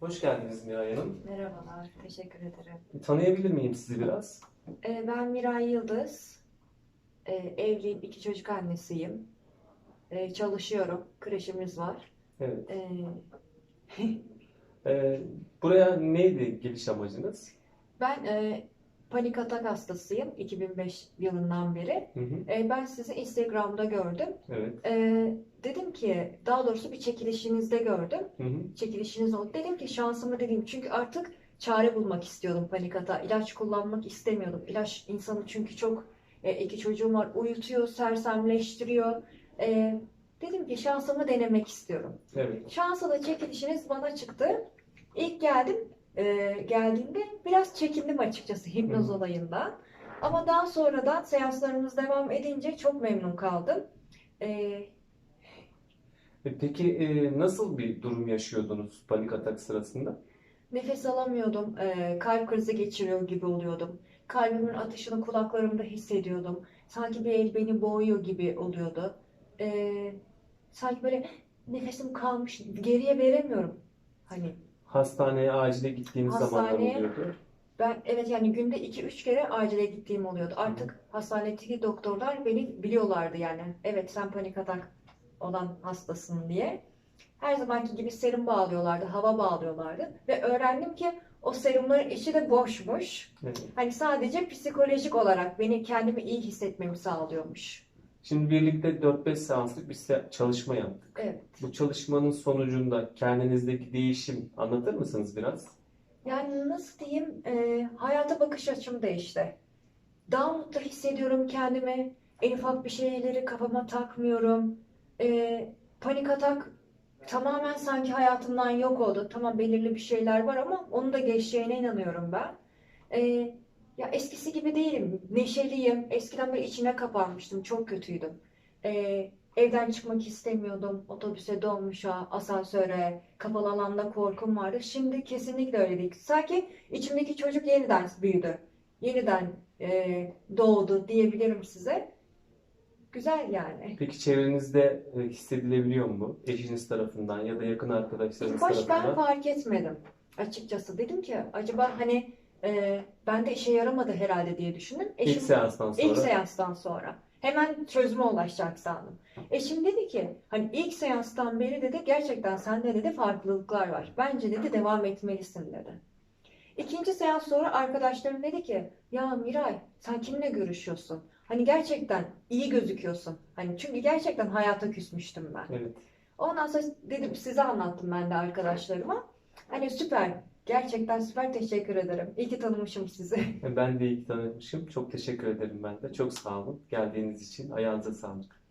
Hoş geldiniz Miray Hanım. Merhabalar, teşekkür ederim. Tanıyabilir miyim sizi biraz? Ee, ben Miray Yıldız. Ee, evliyim, iki çocuk annesiyim. Ee, çalışıyorum, kreşimiz var. Evet. Ee, Ee, buraya neydi geliş amacınız? ben e, panik atak hastasıyım 2005 yılından beri. Hı hı. Ben sizi Instagram'da gördüm. Evet. Dedim ki, daha doğrusu bir çekilişinizde gördüm. Hı hı. çekilişiniz oldu. Dedim ki şansımı dedim çünkü artık çare bulmak istiyordum panik atağa. İlaç kullanmak istemiyordum. İlaç insanı çünkü çok e, iki çocuğum var uyutuyor, sersemleştiriyor. E, dedim ki şansımı denemek istiyorum. Evet. Şansa da çekilişiniz bana çıktı. İlk geldim, e, geldiğimde biraz çekindim açıkçası hipnoz Hı. olayından. Ama daha sonradan seanslarımız devam edince çok memnun kaldım. E, Peki e, nasıl bir durum yaşıyordunuz panik atak sırasında? Nefes alamıyordum, eee, kalp krizi geçiriyor gibi oluyordum. Kalbimin atışını kulaklarımda hissediyordum. Sanki bir el beni boğuyor gibi oluyordu. Sanki böyle nefesim kalmış, geriye veremiyorum. Hani Hastaneye, acile gittiğiniz zamanlar Hastaneye- oluyordu. ben evet yani günde 2-3 kere acile gittiğim oluyordu. Artık hastanedeki doktorlar beni biliyorlardı yani. Evet sen panik atak olan hastasın diye. Her zamanki gibi serum bağlıyorlardı, hava bağlıyorlardı. Ve öğrendim ki o serumların içi de boşmuş. Evet. Hani sadece psikolojik olarak beni kendimi iyi hissetmemi sağlıyormuş. Şimdi birlikte 4-5 seanslık bir çalışma yaptık. Evet. Bu çalışmanın sonucunda kendinizdeki değişim anlatır mısınız biraz? Yani nasıl diyeyim, e, hayata bakış açım değişti. Daha mutlu hissediyorum kendimi. En ufak bir şeyleri kafama takmıyorum. E, panik atak tamamen sanki hayatımdan yok oldu. Tamam belirli bir şeyler var ama onun da geçeceğine inanıyorum ben. E, ya eskisi gibi değilim. Neşeliyim. Eskiden böyle içine kapanmıştım. Çok kötüydüm. E, evden çıkmak istemiyordum. Otobüse, dolmuşa, asansöre, kapalı alanda korkum vardı. Şimdi kesinlikle öyle değil. Sanki içimdeki çocuk yeniden büyüdü. Yeniden e, doğdu diyebilirim size. Güzel yani. Peki çevrenizde e, hissedilebiliyor mu? Eşiniz tarafından ya da yakın arkadaşlarınız İlk baş ben tarafından? fark etmedim açıkçası. Dedim ki acaba hani e, bende işe yaramadı herhalde diye düşündüm. İlk Eşim seanstan ilk sonra. seanstan sonra hemen çözüme ulaşacak sandım. Eşim dedi ki hani ilk seanstan beri dedi gerçekten sende dedi farklılıklar var. Bence dedi devam etmelisin dedi. İkinci seans sonra arkadaşlarım dedi ki ya Miray sen kimle görüşüyorsun? Hani gerçekten iyi gözüküyorsun. Hani çünkü gerçekten hayata küsmüştüm ben. Evet. Ondan sonra dedim size anlattım ben de arkadaşlarıma. Hani süper. Gerçekten süper teşekkür ederim. İyi ki tanımışım sizi. Ben de iyi ki tanımışım. Çok teşekkür ederim ben de. Çok sağ olun geldiğiniz için. Ayağınıza sağlık.